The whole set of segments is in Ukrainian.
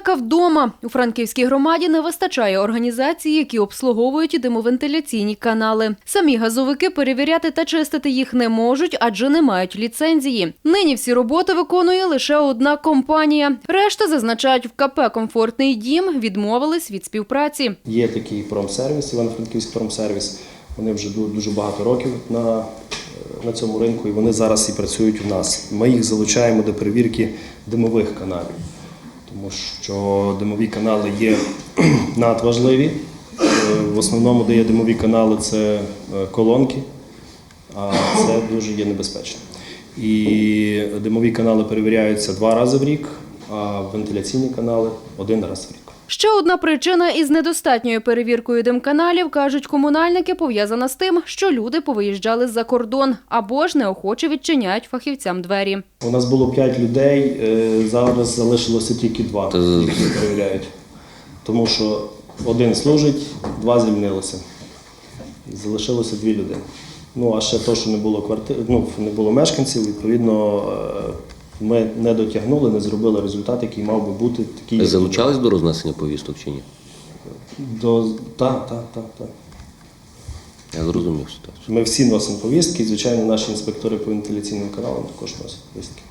Безпека вдома у франківській громаді не вистачає організацій, які обслуговують димовентиляційні канали. Самі газовики перевіряти та чистити їх не можуть, адже не мають ліцензії. Нині всі роботи виконує лише одна компанія. Решта зазначають в КП Комфортний дім відмовились від співпраці. Є такий промсервіс, Івано-Франківський промсервіс. Вони вже дуже багато років на, на цьому ринку і вони зараз і працюють у нас. Ми їх залучаємо до перевірки димових каналів, тому що димові канали є надважливі. Е, В основному, де є димові канали, це е, колонки, а це дуже є небезпечно. І димові канали перевіряються два рази в рік, а вентиляційні канали один раз в рік. Ще одна причина із недостатньою перевіркою димканалів, кажуть комунальники, пов'язана з тим, що люди повиїжджали за кордон або ж неохоче відчиняють фахівцям двері. У нас було 5 людей, е, зараз залишилося тільки два, які перевіряють. Тому що один служить, два звільнилися. Залишилося дві людини. Ну, а ще то, що не було квартир, ну, не було мешканців, відповідно, е, ми не дотягнули, не зробили результат, який мав би бути такий. Залучались до рознесення повісток чи ні? До... Так, так, так, так. Я зрозумів ситуацію. Ми всі носимо повістки, і, звичайно, наші інспектори по вентиляційним каналам також носять повістки.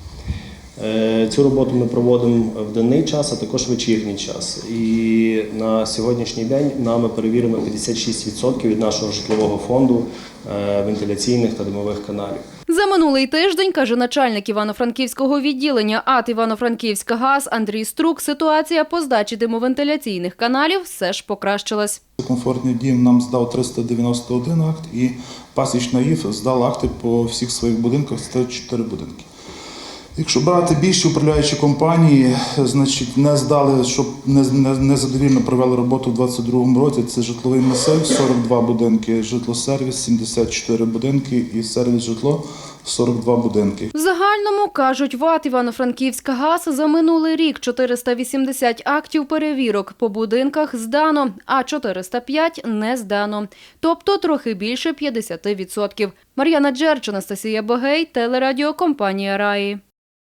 Е, Цю роботу ми проводимо в денний час, а також вечірній час. І на сьогоднішній день нами перевірено 56% від нашого житлового фонду е, вентиляційних та димових каналів. За минулий тиждень, каже начальник Івано-Франківського відділення АТ Івано-Франківська ГАЗ Андрій Струк, ситуація по здачі димовентиляційних каналів все ж покращилась. Комфортний дім нам здав 391 акт і пасічна ІФ здав акти по всіх своїх будинках, це 4 будинки. Якщо брати більші управляючі компанії, значить не здали, щоб не, не, незадовільно провели роботу у 2022 році. Це житловий масив 42 будинки, житлосервіс 74 будинки і сервіс житло 42 будинки. В загальному, кажуть, ВАТ Івано-Франківська ГАЗ за минулий рік 480 актів перевірок по будинках здано, а 405 не здано. Тобто трохи більше 50%. Мар'яна Джерч, Анастасія Богей, телерадіокомпанія Раї.